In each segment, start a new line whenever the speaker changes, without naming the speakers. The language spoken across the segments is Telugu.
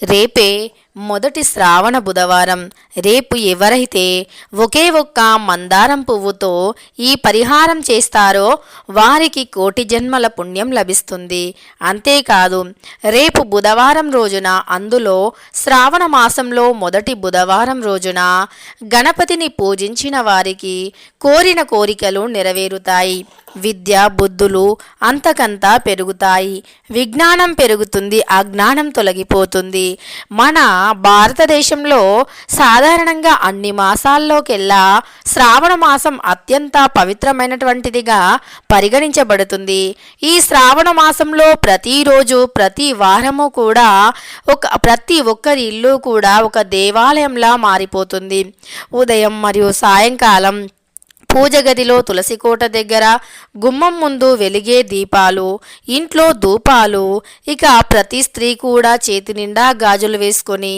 రేపే మొదటి శ్రావణ బుధవారం. రేపు ఎవరైతే ఒకే ఒక్క మందారం పువ్వుతో ఈ పరిహారం చేస్తారో వారికి కోటి జన్మల పుణ్యం లభిస్తుంది. అంతేకాదు రేపు బుధవారం రోజున అందులో శ్రావణ మాసంలో మొదటి బుధవారం రోజున గణపతిని పూజించిన వారికి కోరిన కోరికలు నెరవేరుతాయి. విద్య బుద్ధులు అంతకంతా పెరుగుతాయి. విజ్ఞానం పెరుగుతుంది అజ్ఞానం తొలగిపోతుంది. మన భారతదేశంలో సాధారణంగా అన్ని మాసాల్లోకెల్లా శ్రావణ మాసం అత్యంత పవిత్రమైనటువంటిదిగా పరిగణించబడుతుంది. ఈ శ్రావణ మాసంలో ప్రతిరోజు ప్రతి వారము కూడా ఒక ప్రతి ఒక్కరి ఇల్లు కూడా ఒక దేవాలయంలా మారిపోతుంది. ఉదయం మరియు సాయంకాలం పూజ గదిలో తులసి కోట దగ్గర గుమ్మం ముందు వెలిగే దీపాలు ఇంట్లో ధూపాలు. ఇక ప్రతి స్త్రీ కూడా చేతి నిండా గాజులు వేసుకొని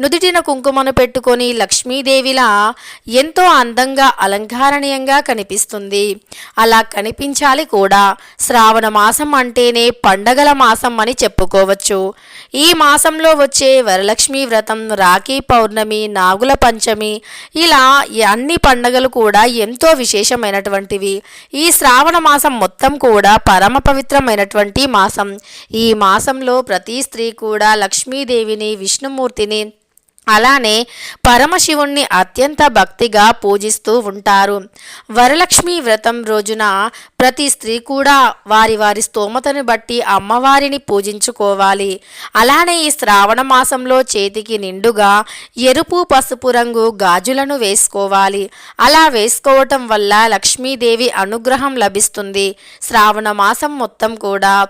నుదుటిన కుంకుమను పెట్టుకొని లక్ష్మీదేవిలా ఎంతో అందంగా అలంకారణీయంగా కనిపిస్తుంది. అలా కనిపించాలి కూడా. శ్రావణ మాసం అంటేనే పండగల మాసం అని చెప్పుకోవచ్చు. ఈ మాసంలో వచ్చే వరలక్ష్మి వ్రతం రాఖీ పౌర్ణమి నాగుల పంచమి ఇలా అన్ని పండగలు కూడా ఎంతో విశేషమైనటువంటివి. ఈ శ్రావణ మాసం మొత్తం కూడా పరమ పవిత్రమైనటువంటి మాసం. ఈ మాసంలో ప్రతి స్త్రీ కూడా లక్ష్మీదేవిని విష్ణుమూర్తిని అలానే పరమశివుణ్ణి అత్యంత భక్తిగా పూజిస్తూ ఉంటారు. వరలక్ష్మి వ్రతం రోజున ప్రతి స్త్రీ కూడా వారి వారి స్తోమతను బట్టి అమ్మవారిని పూజించుకోవాలి. అలానే ఈ శ్రావణ మాసంలో చేతికి నిండుగా ఎరుపు పసుపు రంగు గాజులను వేసుకోవాలి. అలా వేసుకోవటం వల్ల లక్ష్మీదేవి అనుగ్రహం లభిస్తుంది. శ్రావణ మాసం మొత్తం కూడా.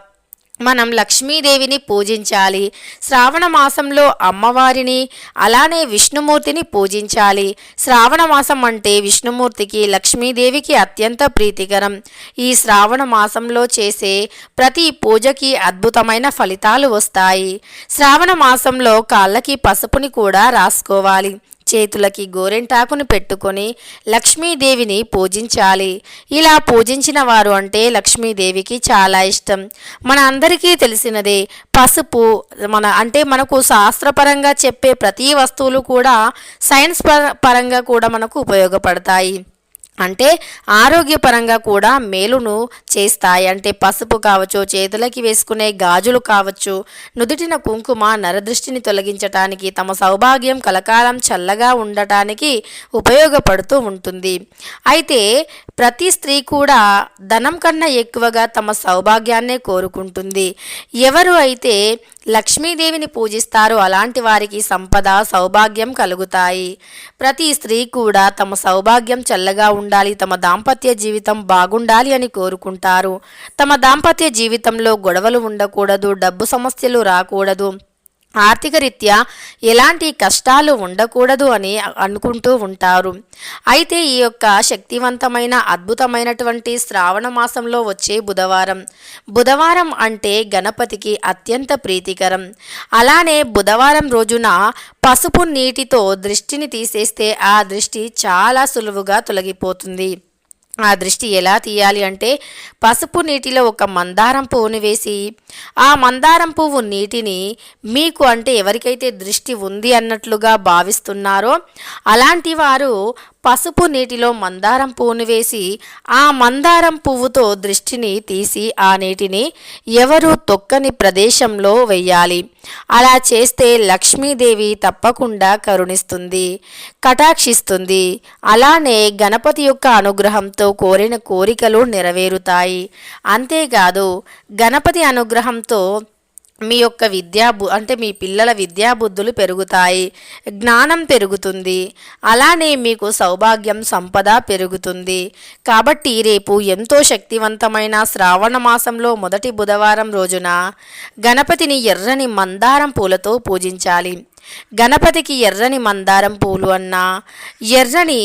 మనం లక్ష్మీదేవిని పూజించాలి. శ్రావణ మాసంలో అమ్మవారిని అలానే విష్ణుమూర్తిని పూజించాలి. శ్రావణ మాసం అంటే విష్ణుమూర్తికి లక్ష్మీదేవికి అత్యంత ప్రీతికరం. ఈ శ్రావణ మాసంలో చేసే ప్రతి పూజకి అద్భుతమైన ఫలితాలు వస్తాయి. శ్రావణ మాసంలో కాళ్ళకి పసుపుని కూడా రాసుకోవాలి. చేతులకి గోరెంటాకును పెట్టుకొని లక్ష్మీదేవిని పూజించాలి. ఇలా పూజించిన వారు అంటే లక్ష్మీదేవికి చాలా ఇష్టం. మన అందరికీ తెలిసినదే పసుపు మన అంటే మనకు శాస్త్రపరంగా చెప్పే ప్రతి వస్తువులు కూడా సైన్స్ పరంగా కూడా మనకు ఉపయోగపడతాయి. అంటే ఆరోగ్యపరంగా కూడా మేలును చేస్తాయి. అంటే పసుపు కావచ్చు చేతులకి వేసుకునే గాజులు కావచ్చు నుదుటిన కుంకుమ నరదృష్టిని తొలగించటానికి తమ సౌభాగ్యం కలకాలం చల్లగా ఉండటానికి ఉపయోగపడుతూ ఉంటుంది. అయితే ప్రతి స్త్రీ కూడా ధనం కన్నా ఎక్కువగా తమ సౌభాగ్యాన్నే కోరుకుంటుంది. ఎవరు అయితే లక్ష్మీదేవిని పూజిస్తారు. అలాంటి వారికి సంపద సౌభాగ్యం కలుగుతాయి. ప్రతి స్త్రీ కూడా తమ సౌభాగ్యం చల్లగా ఉండాలి తమ దాంపత్య జీవితం బాగుండాలి అని కోరుకుంటారు. తమ దాంపత్య జీవితంలో గొడవలు ఉండకూడదు డబ్బు సమస్యలు రాకూడదు. ఆర్థిక రీత్యా ఎలాంటి కష్టాలు ఉండకూడదు అని అనుకుంటూ ఉంటారు. అయితే ఈ యొక్క శక్తివంతమైన అద్భుతమైనటువంటి శ్రావణ మాసంలో వచ్చే బుధవారం. బుధవారం అంటే గణపతికి అత్యంత ప్రీతికరం. అలానే బుధవారం రోజున పసుపు నీటితో దృష్టిని తీసేస్తే ఆ దృష్టి చాలా సులువుగా తొలగిపోతుంది. ఆ దృష్టి ఎలా తీయాలి అంటే పసుపు నీటిలో ఒక మందారం పువ్వుని వేసి ఆ మందారం పువ్వు నీటిని మీకు అంటే ఎవరికైతే దృష్టి ఉంది అన్నట్లుగా భావిస్తున్నారో అలాంటి వారు పసుపు నీటిలో మందారం పువ్వును వేసి ఆ మందారం పువ్వుతో దృష్టిని తీసి ఆ నీటిని ఎవరు తొక్కని ప్రదేశంలో వెయ్యాలి. అలా చేస్తే లక్ష్మీదేవి తప్పకుండా కరుణిస్తుంది కటాక్షిస్తుంది. అలానే గణపతి యొక్క అనుగ్రహంతో కోరిన కోరికలు నెరవేరుతాయి. అంతేకాదు గణపతి అనుగ్రహంతో మీ యొక్క విద్యా బు అంటే మీ పిల్లల విద్యాబుద్ధులు పెరుగుతాయి జ్ఞానం పెరుగుతుంది అలానే మీకు సౌభాగ్యం సంపద పెరుగుతుంది. కాబట్టి రేపు ఎంతో శక్తివంతమైన శ్రావణ మాసంలో మొదటి బుధవారం రోజున గణపతిని ఎర్రని మందారం పూలతో పూజించాలి. గణపతికి ఎర్రని మందారం పూలు అన్నా ఎర్రని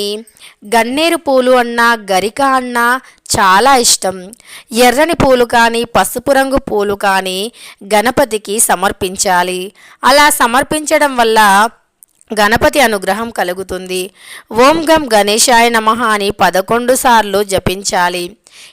గన్నేరు పూలు అన్నా గరిక అన్నా చాలా ఇష్టం. ఎర్రని పూలు కానీ పసుపు రంగు పూలు కానీ గణపతికి సమర్పించాలి. అలా సమర్పించడం వల్ల గణపతి అనుగ్రహం కలుగుతుంది. ఓం గం గణేశాయ నమ అని పదకొండు సార్లు జపించాలి.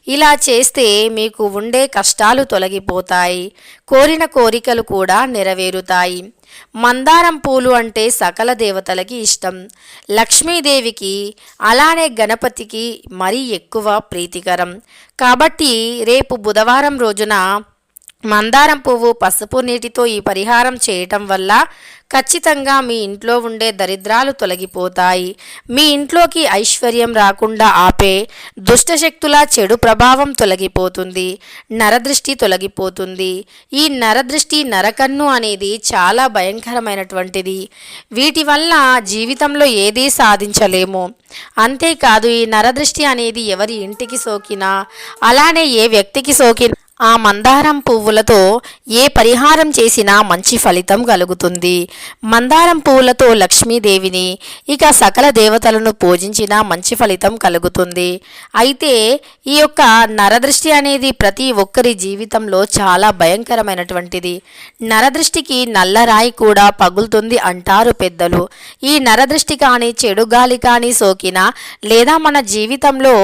ఇలా చేస్తే మీకు ఉండే కష్టాలు తొలగిపోతాయి. కోరిన కోరికలు కూడా నెరవేరుతాయి. మందారం పూలు అంటే సకల దేవతలకి ఇష్టం. లక్ష్మీదేవికి అలానే గణపతికి మరీ ఎక్కువ ప్రీతికరం. కాబట్టి రేపు బుధవారం రోజున మందారం పువ్వు పసుపు నీటితో ఈ పరిహారం చేయటం వల్ల ఖచ్చితంగా మీ ఇంట్లో ఉండే దరిద్రాలు తొలగిపోతాయి. మీ ఇంట్లోకి ఐశ్వర్యం రాకుండా ఆపే దుష్టశక్తుల చెడు ప్రభావం తొలగిపోతుంది. నరదృష్టి తొలగిపోతుంది. ఈ నరదృష్టి నరకన్ను అనేది చాలా భయంకరమైనటువంటిది. వీటి వల్ల జీవితంలో ఏదీ సాధించలేము. అంతేకాదు ఈ నరదృష్టి అనేది ఎవరి ఇంటికి సోకినా అలానే ఏ వ్యక్తికి సోకినా ఆ మందారం పువ్వులతో ఏ పరిహారం చేసినా మంచి ఫలితం కలుగుతుంది. మందారం పువ్వులతో లక్ష్మీదేవిని ఇక సకల దేవతలను పూజించినా మంచి ఫలితం కలుగుతుంది. అయితే ఈ యొక్క నరదృష్టి అనేది ప్రతి ఒక్కరి జీవితంలో చాలా భయంకరమైనటువంటిది. నరదృష్టికి నల్లరాయి కూడా పగులుతుంది అంటారు పెద్దలు. ఈ నరదృష్టి కానీ చెడు గాలి కానీ సోకినా లేదా మన జీవితంలో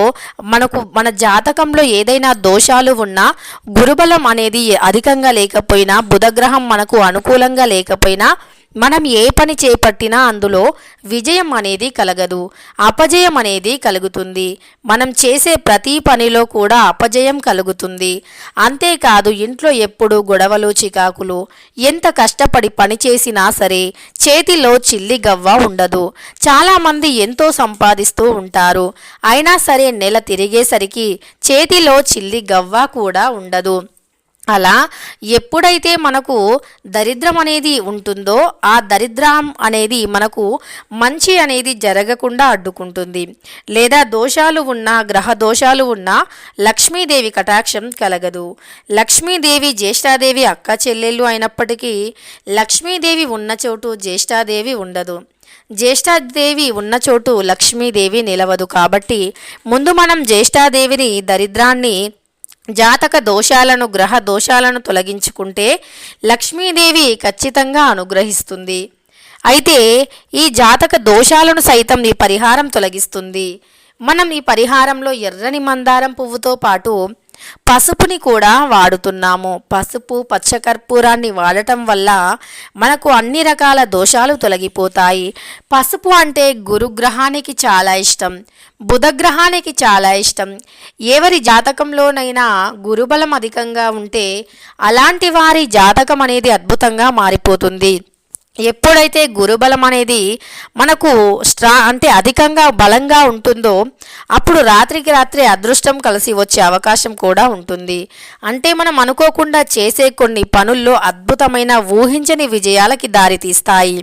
మనకు మన జాతకంలో ఏదైనా దోషాలు ఉన్నా గురుబలం అనేది అధికంగా లేకపోయినా బుధగ్రహం మనకు అనుకూలంగా లేకపోయినా మనం ఏ పని చేపట్టినా అందులో విజయం అనేది కలగదు అపజయం అనేది కలుగుతుంది. మనం చేసే ప్రతి పనిలో కూడా అపజయం కలుగుతుంది. అంతేకాదు ఇంట్లో ఎప్పుడు గొడవలు చికాకులు ఎంత కష్టపడి పని చేసినా సరే చేతిలో చిల్లి గవ్వ ఉండదు. చాలామంది ఎంతో సంపాదిస్తూ ఉంటారు. అయినా సరే నెల తిరిగేసరికి చేతిలో చిల్లి గవ్వ కూడా ఉండదు. అలా ఎప్పుడైతే మనకు దరిద్రం అనేది ఉంటుందో ఆ దరిద్రం అనేది మనకు మంచి అనేది జరగకుండా అడ్డుకుంటుంది. లేదా దోషాలు ఉన్నా గ్రహ దోషాలు ఉన్నా లక్ష్మీదేవి కటాక్షం కలగదు. లక్ష్మీదేవి జ్యేష్ఠాదేవి అక్క చెల్లెళ్ళు అయినప్పటికీ లక్ష్మీదేవి ఉన్న చోటు జ్యేష్ఠాదేవి ఉండదు. జ్యేష్ఠాదేవి ఉన్న చోటు లక్ష్మీదేవి నిలవదు. కాబట్టి ముందు మనం జ్యేష్ఠాదేవిని దరిద్రాన్ని జాతక దోషాలను గ్రహ దోషాలను తొలగించుకుంటే లక్ష్మీదేవి ఖచ్చితంగా అనుగ్రహిస్తుంది. అయితే ఈ జాతక దోషాలను సైతం ఈ పరిహారం తొలగిస్తుంది. మనం ఈ పరిహారంలో ఎర్రని మందారం పువ్వుతో పాటు పసుపుని కూడా వాడుతున్నాము. పసుపు పచ్చకర్పూరాన్ని వాడటం వల్ల మనకు అన్ని రకాల దోషాలు తొలగిపోతాయి. పసుపు అంటే గురుగ్రహానికి చాలా ఇష్టం. బుధగ్రహానికి చాలా ఇష్టం. ఎవరి జాతకంలోనైనా గురుబలం అధికంగా ఉంటే అలాంటి వారి జాతకం అనేది అద్భుతంగా మారిపోతుంది. ఎప్పుడైతే గురుబలం అనేది మనకు స్ట్రా అంటే అధికంగా బలంగా ఉంటుందో అప్పుడు రాత్రికి రాత్రి అదృష్టం కలిసి వచ్చే అవకాశం కూడా ఉంటుంది. అంటే మనం అనుకోకుండా చేసే కొన్ని పనుల్లో అద్భుతమైన ఊహించని విజయాలకి దారితీస్తాయి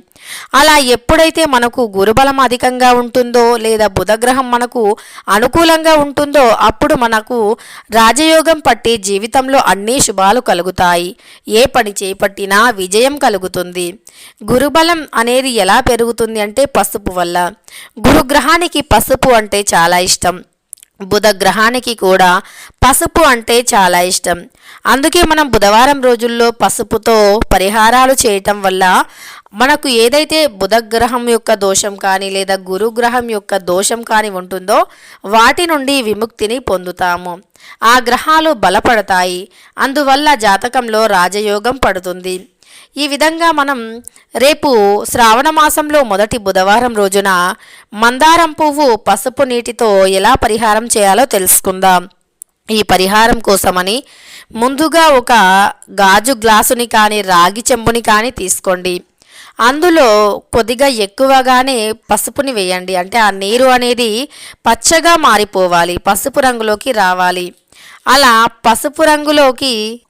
అలా ఎప్పుడైతే మనకు గురుబలం అధికంగా ఉంటుందో లేదా బుధగ్రహం మనకు అనుకూలంగా ఉంటుందో అప్పుడు మనకు రాజయోగం పట్టి జీవితంలో అన్ని శుభాలు కలుగుతాయి. ఏ పని చేపట్టినా విజయం కలుగుతుంది. గురుబలం అనేది ఎలా పెరుగుతుంది అంటే పసుపు వల్ల. గురుగ్రహానికి పసుపు అంటే చాలా ఇష్టం. బుధ గ్రహానికి కూడా పసుపు అంటే చాలా ఇష్టం. అందుకే మనం బుధవారం రోజుల్లో పసుపుతో పరిహారాలు చేయటం వల్ల మనకు ఏదైతే బుధగ్రహం యొక్క దోషం కానీ లేదా గురుగ్రహం యొక్క దోషం కానీ ఉంటుందో వాటి నుండి విముక్తిని పొందుతాము. ఆ గ్రహాలు బలపడతాయి. అందువల్ల జాతకంలో రాజయోగం పడుతుంది. ఈ విధంగా మనం రేపు శ్రావణ మాసంలో మొదటి బుధవారం రోజున మందారం పువ్వు పసుపు నీటితో ఎలా పరిహారం చేయాలో తెలుసుకుందాం. ఈ పరిహారం కోసమని ముందుగా ఒక గాజు గ్లాసుని కానీ రాగి చెంబుని కానీ తీసుకోండి. అందులో కొద్దిగా ఎక్కువగానే పసుపుని వేయండి. అంటే ఆ నీరు అనేది పచ్చగా మారిపోవాలి పసుపు రంగులోకి రావాలి. అలా పసుపు రంగులోకి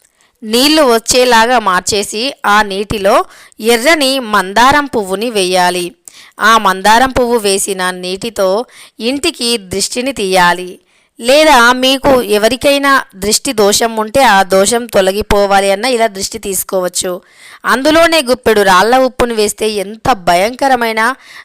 నీళ్ళు వచ్చేలాగా మార్చేసి ఆ నీటిలో ఎర్రని మందారం పువ్వుని వేయాలి. ఆ మందారం పువ్వు వేసిన నీటితో ఇంటికి దృష్టిని తీయాలి. లేదా మీకు ఎవరికైనా దృష్టి దోషం ఉంటే ఆ దోషం తొలగిపోవాలి అన్న ఇలా దృష్టి తీసుకోవచ్చు. అందులోనే గుప్పెడు రాళ్ళ ఉప్పును వేస్తే ఎంత భయంకరమైన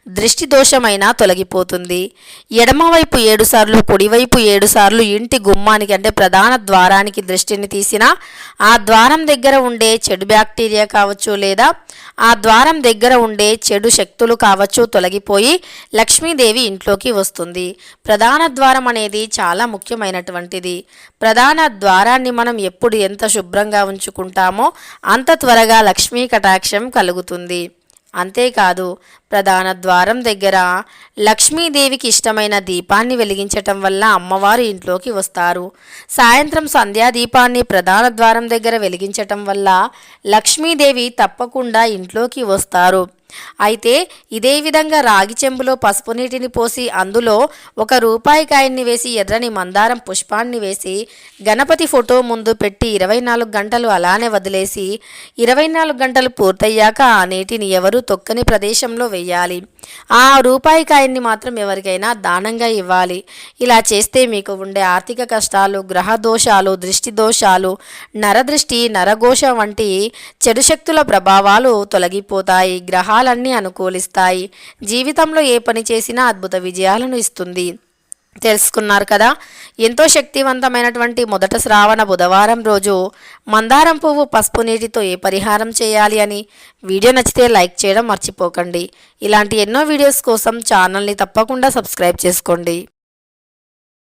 దృష్టి దోషమైనా తొలగిపోతుంది. ఎడమవైపు ఏడుసార్లు కుడివైపు ఏడుసార్లు ఇంటి గుమ్మానికి అంటే ప్రధాన ద్వారానికి దృష్టిని తీసినా ఆ ద్వారం దగ్గర ఉండే చెడు బ్యాక్టీరియా కావచ్చు లేదా ఆ ద్వారం దగ్గర ఉండే చెడు శక్తులు కావచ్చు తొలగిపోయి లక్ష్మీదేవి ఇంట్లోకి వస్తుంది. ప్రధాన ద్వారం అనేది చాలా చాలా ముఖ్యమైనటువంటిది. ప్రధాన ద్వారాన్ని మనం ఎప్పుడు ఎంత శుభ్రంగా ఉంచుకుంటామో అంత త్వరగా లక్ష్మీ కటాక్షం కలుగుతుంది. అంతేకాదు ప్రధాన ద్వారం దగ్గర లక్ష్మీదేవికి ఇష్టమైన దీపాన్ని వెలిగించటం వల్ల అమ్మవారు ఇంట్లోకి వస్తారు. సాయంత్రం సంధ్యా దీపాన్ని ప్రధాన ద్వారం దగ్గర వెలిగించటం వల్ల లక్ష్మీదేవి తప్పకుండా ఇంట్లోకి వస్తారు. అయితే ఇదే విధంగా రాగి చెంబులో పసుపు నీటిని పోసి అందులో ఒక రూపాయి కాయన్ని వేసి ఎర్రని మందారం పుష్పాన్ని వేసి గణపతి ఫోటో ముందు పెట్టి ఇరవై నాలుగు గంటలు అలానే వదిలేసి ఇరవై నాలుగు గంటలు పూర్తయ్యాక ఆ నీటిని ఎవరు తొక్కని ప్రదేశంలో వేయాలి. ఆ రూపాయి కాయన్ని మాత్రం ఎవరికైనా దానంగా ఇవ్వాలి. ఇలా చేస్తే మీకు ఉండే ఆర్థిక కష్టాలు గ్రహ దోషాలు దృష్టి దోషాలు నరదృష్టి నరఘోష వంటి చెడు శక్తుల ప్రభావాలు తొలగిపోతాయి. గ్రహాలన్నీ అనుకూలిస్తాయి. జీవితంలో ఏ పని చేసినా అద్భుత విజయాలను ఇస్తుంది. తెలుసుకున్నారు కదా? ఎంతో శక్తివంతమైనటువంటి మొదట శ్రావణ బుధవారం రోజు మందారం పువ్వు పసుపు నీటితో ఏ పరిహారం చేయాలి అని వీడియో నచ్చితే లైక్ చేయడం మర్చిపోకండి. ఇలాంటి ఎన్నో వీడియోస్ కోసం ఛానల్ని తప్పకుండా సబ్స్క్రైబ్ చేసుకోండి.